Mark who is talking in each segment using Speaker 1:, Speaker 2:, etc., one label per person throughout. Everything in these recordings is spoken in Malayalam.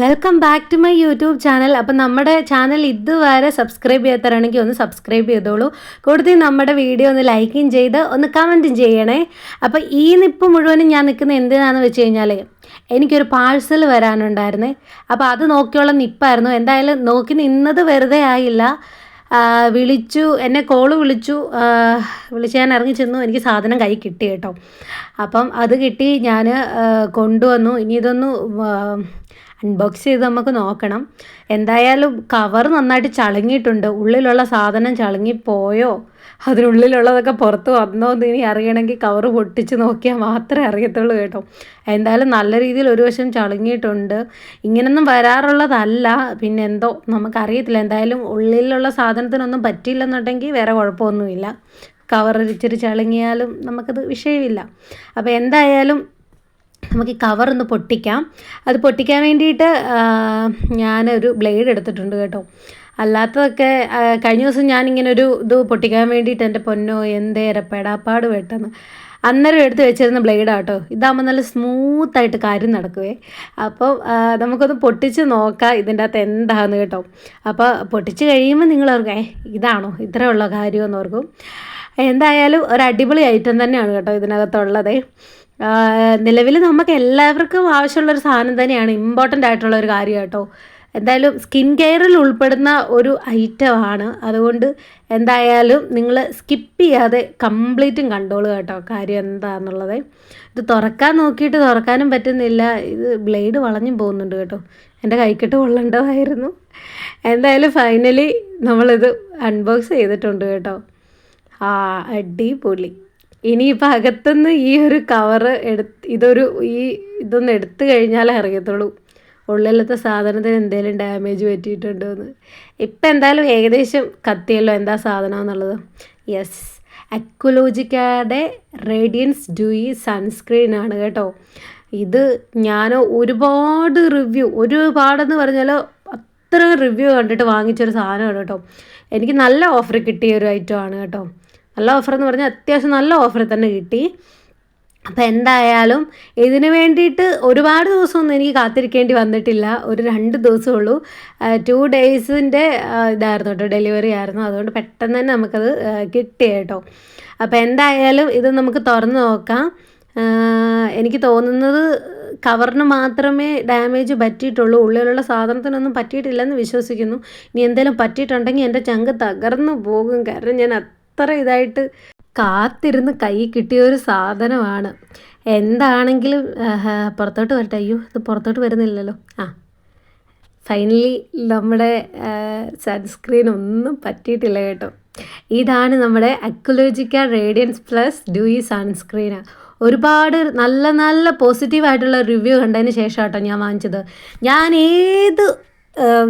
Speaker 1: Welcome back to my YouTube channel അപ്പം നമ്മുടെ ചാനൽ ഇതുവരെ സബ്സ്ക്രൈബ് ചെയ്യാത്തവരാണെങ്കിൽ ഒന്ന് സബ്സ്ക്രൈബ് ചെയ്തോളൂ. കൂടുതൽ നമ്മുടെ വീഡിയോ ഒന്ന് ലൈക്കും ചെയ്ത് ഒന്ന് കമന്റും ചെയ്യണേ. അപ്പോൾ ഈ നിപ്പ് മുഴുവനും ഞാൻ നിൽക്കുന്ന എന്തിനാണെന്ന് വെച്ച് കഴിഞ്ഞാൽ എനിക്കൊരു പാഴ്സൽ വരാനുണ്ടായിരുന്നേ. അപ്പോൾ അത് നോക്കിയുള്ള നിപ്പായിരുന്നു. എന്തായാലും നോക്കി നിന്നത് വെറുതെ ആയില്ല. വിളിച്ചു എന്നെ കോൾ വിളിച്ചു. വിളിച്ച് ഞാൻ ഇറങ്ങി ചെന്നു. എനിക്ക് സാധനം കൈ കിട്ടി കേട്ടോ. അപ്പം അത് കിട്ടി. ഞാൻ കൊണ്ടുവന്നു. ഇനി ഇതൊന്ന് അൺബോക്സ് ചെയ്ത് നമുക്ക് നോക്കണം. എന്തായാലും കവർ നന്നായിട്ട് ചളുങ്ങിയിട്ടുണ്ട്. ഉള്ളിലുള്ള സാധനം ചളുങ്ങിപ്പോയോ? അതിനുള്ളിലുള്ളതൊക്കെ പുറത്ത് വന്നോ എന്ന് ഇനി അറിയണമെങ്കിൽ കവർ പൊട്ടിച്ച് നോക്കിയാൽ മാത്രമേ അറിയത്തുള്ളൂ കേട്ടോ. എന്തായാലും നല്ല രീതിയിൽ ഒരു വശം ചളുങ്ങിയിട്ടുണ്ട്. ഇങ്ങനൊന്നും വരാറുള്ളതല്ല. പിന്നെ എന്തോ നമുക്കറിയത്തില്ല. എന്തായാലും ഉള്ളിലുള്ള സാധനത്തിനൊന്നും പറ്റിയില്ലെന്നുണ്ടെങ്കിൽ വേറെ കുഴപ്പമൊന്നുമില്ല. കവർ ഇച്ചിരി ചളുങ്ങിയാലും നമുക്കത് വിഷയമില്ല. അപ്പോൾ എന്തായാലും നമുക്ക് ഈ കവർ ഒന്ന് പൊട്ടിക്കാം. അത് പൊട്ടിക്കാൻ വേണ്ടിയിട്ട് ഞാനൊരു ബ്ലേഡ് എടുത്തിട്ടുണ്ട് കേട്ടോ. അല്ലാത്തതൊക്കെ കഴിഞ്ഞ ദിവസം ഞാനിങ്ങനൊരു ഇത് പൊട്ടിക്കാൻ വേണ്ടിയിട്ട് എന്റെ പൊന്നോ എന്തേരെ പെടാപ്പാട് വെട്ടെന്ന് അന്നേരം എടുത്ത് വെച്ചിരുന്ന ബ്ലേഡാട്ടോ ഇതാകുമ്പോൾ നല്ല സ്മൂത്തായിട്ട് കാര്യം നടക്കുവേ. അപ്പോൾ നമുക്കൊന്ന് പൊട്ടിച്ച് നോക്കാം ഇതിന്റെ അകത്ത് എന്താണെന്ന് കേട്ടോ. അപ്പോൾ പൊട്ടിച്ച് കഴിയുമ്പോൾ നിങ്ങൾ ഓർക്കും "ഏ, ഇതാണോ ഇത്രയുള്ള കാര്യമെന്ന് ഓർക്കും. എന്തായാലും ഒരു അടിപൊളി ഐറ്റം തന്നെയാണ് കേട്ടോ ഇതിനകത്തുള്ളത്. നിലവിൽ നമുക്ക് എല്ലാവർക്കും ആവശ്യമുള്ള ഒരു സാധനം തന്നെയാണ് ഇമ്പോർട്ടന്റ് ആയിട്ടുള്ള ഒരു കാര്യം കേട്ടോ. എന്തായാലും സ്കിൻ കെയറിൽ ഉൾപ്പെടുന്ന ഒരു ഐറ്റമാണ് അതുകൊണ്ട് എന്തായാലും നിങ്ങൾ സ്കിപ്പ് ചെയ്യാതെ കംപ്ലീറ്റും കണ്ടോളൂ കേട്ടോ. കാര്യം എന്താണെന്നുള്ളത് ഇത് തുറക്കാൻ നോക്കിയിട്ട് തുറക്കാനും പറ്റുന്നില്ല. ഇത് ബ്ലേഡ് വളഞ്ഞും പോകുന്നുണ്ട് കേട്ടോ. എന്റെ കൈക്കിട്ട് കൊള്ളേണ്ടതായിരുന്നു എന്തായാലും ഫൈനലി നമ്മളിത് അൺബോക്സ് ചെയ്തിട്ടുണ്ട് കേട്ടോ. ആ അടിപൊളി. ഇനിയിപ്പോൾ അകത്തുനിന്ന് ഈ ഒരു കവറ് എടുത്ത് ഇതൊരു ഈ ഇതൊന്ന് എടുത്തു കഴിഞ്ഞാലേ അറിയത്തുള്ളൂ. ഉള്ളിലത്തെ സാധനത്തിന് എന്തെങ്കിലും ഡാമേജ് പറ്റിയിട്ടുണ്ടോ എന്ന് ഇപ്പം എന്തായാലും ഏകദേശം കത്തിയല്ലോ എന്താ സാധനം എന്നുള്ളത് യെസ് അക്വലോജിക്കയുടെ റേഡിയൻസ് ഡ്യൂയി സൺസ്ക്രീൻ ആണ് കേട്ടോ. ഇത് ഞാൻ ഒരുപാട് റിവ്യൂ ഒരുപാടെന്ന് പറഞ്ഞാൽ അത്ര റിവ്യൂ കണ്ടിട്ട് വാങ്ങിച്ചൊരു സാധനമാണ് കേട്ടോ. എനിക്ക് നല്ല ഓഫർ കിട്ടിയ ഒരു ഐറ്റം ആണ് കേട്ടോ. നല്ല ഓഫർ എന്ന് പറഞ്ഞാൽ അത്യാവശ്യം നല്ല ഓഫർ തന്നെ കിട്ടി. അപ്പം എന്തായാലും ഇതിന് വേണ്ടിയിട്ട് ഒരുപാട് ദിവസമൊന്നും എനിക്ക് കാത്തിരിക്കേണ്ടി വന്നിട്ടില്ല. ഒരു രണ്ട് ദിവസമേ ഉള്ളൂ ടു ഡേയ്സിന്റെ ഇതായിരുന്നു കേട്ടോ ഡെലിവറി ആയിരുന്നു. അതുകൊണ്ട് പെട്ടെന്ന് തന്നെ നമുക്കത് കിട്ടി കേട്ടോ. അപ്പോൾ എന്തായാലും ഇത് നമുക്ക് തുറന്ന് നോക്കാം. എനിക്ക് തോന്നുന്നത് കവറിന് മാത്രമേ ഡാമേജ് പറ്റിയിട്ടുള്ളൂ. ഉള്ളിലുള്ള സാധനത്തിനൊന്നും പറ്റിയിട്ടില്ലെന്ന് വിശ്വസിക്കുന്നു. ഇനി എന്തെങ്കിലും പറ്റിയിട്ടുണ്ടെങ്കിൽ എന്റെ ചങ്ക് തകർന്നു പോകും. കാരണം ഞാൻ അത്ര ഇതായിട്ട് കാത്തിരുന്ന് കൈ കിട്ടിയ ഒരു സാധനമാണ്. എന്താണെങ്കിലും പുറത്തോട്ട് വരട്ടെ. അയ്യോ ഇത് പുറത്തോട്ട് വരുന്നില്ലല്ലോ. ആ ഫൈനലി നമ്മുടെ സൺസ്ക്രീൻ ഒന്നും പറ്റിയിട്ടില്ല കേട്ടോ. ഇതാണ് നമ്മുടെ Aqualogica radiance plus dewy sunscreen ഒരുപാട് നല്ല നല്ല പോസിറ്റീവായിട്ടുള്ള റിവ്യൂ കണ്ടതിന് ശേഷം കേട്ടോ ഞാൻ വാങ്ങിച്ചത്. ഞാൻ ഏത്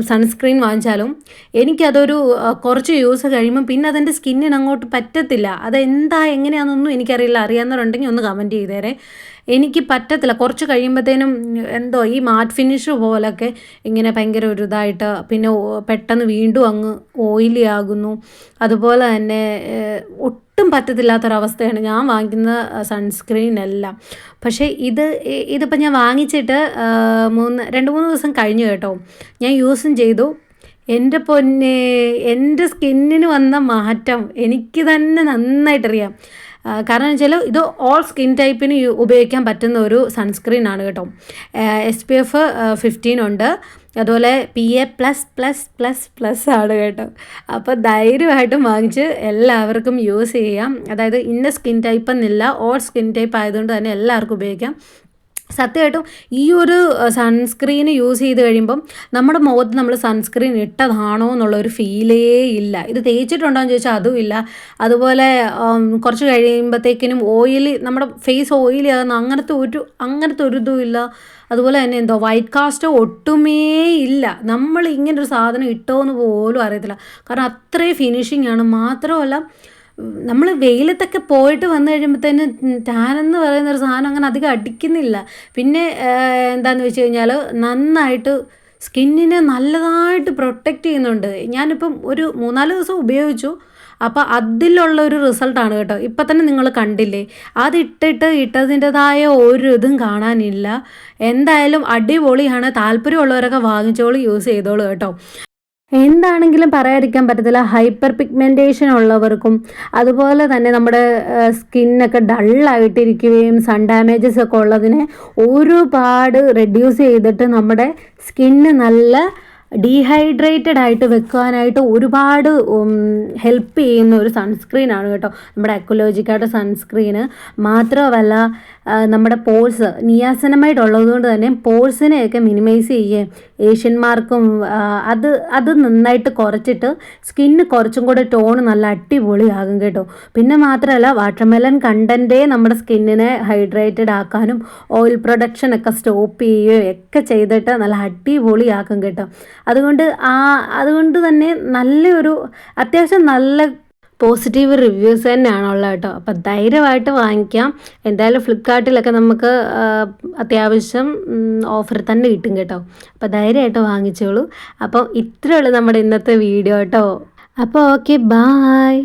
Speaker 1: സൺസ്ക്രീൻ വാങ്ങിച്ചാലും എനിക്കതൊരു കുറച്ച് യൂസ് കഴിയുമ്പോൾ പിന്നെ അതെന്റെ സ്കിന്നിന് അങ്ങോട്ട് പറ്റത്തില്ല. അതെന്താ എങ്ങനെയാണെന്നൊന്നും എനിക്കറിയില്ല. അറിയാവുന്നവരുണ്ടെങ്കിൽ ഒന്ന് കമന്റ് ചെയ്തേരെ. എനിക്ക് പറ്റത്തില്ല. കുറച്ച് കഴിയുമ്പോഴത്തേനും എന്തോ ഈ മാറ്റ് ഫിനിഷ് പോലൊക്കെ ഇങ്ങനെ ഭയങ്കര ഒരു ഇതായിട്ട് പിന്നെ പെട്ടെന്ന് വീണ്ടും അങ്ങ് ഓയിലി ആകുന്നു. അതുപോലെ തന്നെ ഒട്ടും പറ്റത്തില്ലാത്തൊരവസ്ഥയാണ് ഞാൻ വാങ്ങിക്കുന്ന സൺസ്ക്രീൻ എല്ലാം. പക്ഷേ ഇത് ഇതിപ്പോൾ ഞാൻ വാങ്ങിച്ചിട്ട് മൂന്ന് രണ്ട് മൂന്ന് ദിവസം കഴിഞ്ഞു കേട്ടോ. ഞാൻ യൂസും ചെയ്തു. എന്റെ പൊന്നെ എന്റെ സ്കിന്നിന് വന്ന മാറ്റം എനിക്ക് തന്നെ നന്നായിട്ടറിയാം. കാരണം വെച്ചാൽ ഇത് ഓൾ സ്കിൻ ടൈപ്പിന് ഉപയോഗിക്കാൻ പറ്റുന്ന ഒരു സൺസ്ക്രീൻ ആണ് കേട്ടോ. എസ് പി എഫ് ഫിഫ്റ്റീൻ ഉണ്ട്. അതുപോലെ P A plus plus plus plus ആണ് കേട്ടോ. അപ്പോൾ ധൈര്യമായിട്ടും വാങ്ങിച്ച് എല്ലാവർക്കും യൂസ് ചെയ്യാം. അതായത് ഇന്ന സ്കിൻ ടൈപ്പ് എന്നില്ല ഓൾ സ്കിൻ ടൈപ്പ് ആയതുകൊണ്ട് തന്നെ എല്ലാവർക്കും ഉപയോഗിക്കാം. സത്യമായിട്ടും ഈ ഒരു സൺസ്ക്രീൻ യൂസ് ചെയ്ത് കഴിയുമ്പം നമ്മുടെ മുഖത്ത് നമ്മൾ സൺസ്ക്രീൻ ഇട്ടതാണോ എന്നുള്ള ഒരു ഫീലേ ഇല്ല. ഇത് തേച്ചിട്ടുണ്ടോ എന്ന് ചോദിച്ചാൽ അതും ഇല്ല. അതുപോലെ കുറച്ച് കഴിയുമ്പോഴത്തേക്കിനും ഓയിലി നമ്മുടെ ഫേസ് ഓയിലി ആകുന്ന അങ്ങനത്തെ ഒരു അങ്ങനത്തെ ഒരു ഇതും ഇല്ല. അതുപോലെ തന്നെ എന്തോ വൈറ്റ് കാസ്റ്റ് ഒട്ടുമേ ഇല്ല. നമ്മൾ ഇങ്ങനെ ഒരു സാധനം ഇട്ടോ എന്ന് പോലും അറിയത്തില്ല. കാരണം അത്രയും ഫിനിഷിംഗ് ആണ്. മാത്രമല്ല നമ്മൾ വെയിലത്തൊക്കെ പോയിട്ട് വന്നു കഴിയുമ്പോഴത്തേന് ടാൻ എന്ന് പറയുന്ന ഒരു സാധനം അങ്ങനെ അധികം അടിക്കുന്നില്ല. പിന്നെ എന്താണെന്ന് വെച്ച് കഴിഞ്ഞാൽ നന്നായിട്ട് സ്കിന്നിനെ നല്ലതായിട്ട് പ്രൊട്ടക്റ്റ് ചെയ്യുന്നുണ്ട്. ഞാനിപ്പം ഒരു മൂന്നാൽ ദിവസം ഉപയോഗിച്ചു. അപ്പോൾ അതിലുള്ള ഒരു റിസൾട്ടാണ് കേട്ടോ. ഇപ്പം തന്നെ നിങ്ങൾ കണ്ടില്ലേ അതിട്ടിട്ട് ഇട്ടതിന്റെതായ ഒരു ഇതും കാണാനില്ല. എന്തായാലും അടിപൊളിയാണ്. താല്പര്യമുള്ളവരൊക്കെ വാങ്ങിച്ചോളൂ യൂസ് ചെയ്തോളൂ കേട്ടോ. എന്താണെങ്കിലും പറയാതിരിക്കാൻ പറ്റത്തില്ല. ഹൈപ്പർ പിഗ്മെന്റേഷൻ ഉള്ളവർക്കും അതുപോലെ തന്നെ നമ്മുടെ സ്കിന്നൊക്കെ ഡള്ളായിട്ടിരിക്കുകയും സൺ ഡാമേജസ് ഒക്കെ ഉള്ളതിനെ ഒരുപാട് റെഡ്യൂസ് ചെയ്തിട്ട് നമ്മുടെ സ്കിന്ന് നല്ല ഡീഹൈഡ്രേറ്റഡ് ആയിട്ട് വെക്കാനായിട്ട് ഒരുപാട് ഹെൽപ്പ് ചെയ്യുന്ന ഒരു സൺസ്ക്രീനാണ് കേട്ടോ. നമ്മുടെ അക്വലോജിക്കായിട്ട് സൺസ്ക്രീന് മാത്രമല്ല നമ്മുടെ പോഴ്സ് നിയാസനമായിട്ട് ഉള്ളതുകൊണ്ട് തന്നെ പോഴ്സിനെയൊക്കെ മിനിമൈസ് ചെയ്യുകയും ഏഷ്യന്മാർക്കും അത് അത് നന്നായിട്ട് കുറച്ചിട്ട് സ്കിന്ന് കുറച്ചും കൂടെ ടോൺ നല്ല അടിപൊളിയാകും കേട്ടോ. പിന്നെ മാത്രമല്ല വാട്ടർമെലൻ കണ്ടന്റേ നമ്മുടെ സ്കിന്നിനെ ഹൈഡ്രേറ്റഡ് ആക്കാനും ഓയിൽ പ്രൊഡക്ഷൻ ഒക്കെ സ്റ്റോപ്പ് ചെയ്യുകയും ഒക്കെ ചെയ്തിട്ട് നല്ല അടിപൊളിയാക്കും കേട്ടോ. അതുകൊണ്ട് ആ അതുകൊണ്ട് തന്നെ നല്ലൊരു അത്യാവശ്യം നല്ല പോസിറ്റീവ് റിവ്യൂസ് തന്നെയാണുള്ളത് കേട്ടോ. അപ്പം ധൈര്യമായിട്ട് വാങ്ങിക്കാം. എന്തായാലും ഫ്ലിപ്കാർട്ടിലൊക്കെ നമുക്ക് അത്യാവശ്യം ഓഫർ തന്നെ കിട്ടും കേട്ടോ. അപ്പോൾ ധൈര്യമായിട്ട് വാങ്ങിച്ചോളൂ. അപ്പോൾ ഇത്രയുള്ളൂ നമ്മുടെ ഇന്നത്തെ വീഡിയോ കേട്ടോ. അപ്പോൾ ഓക്കെ ബായ്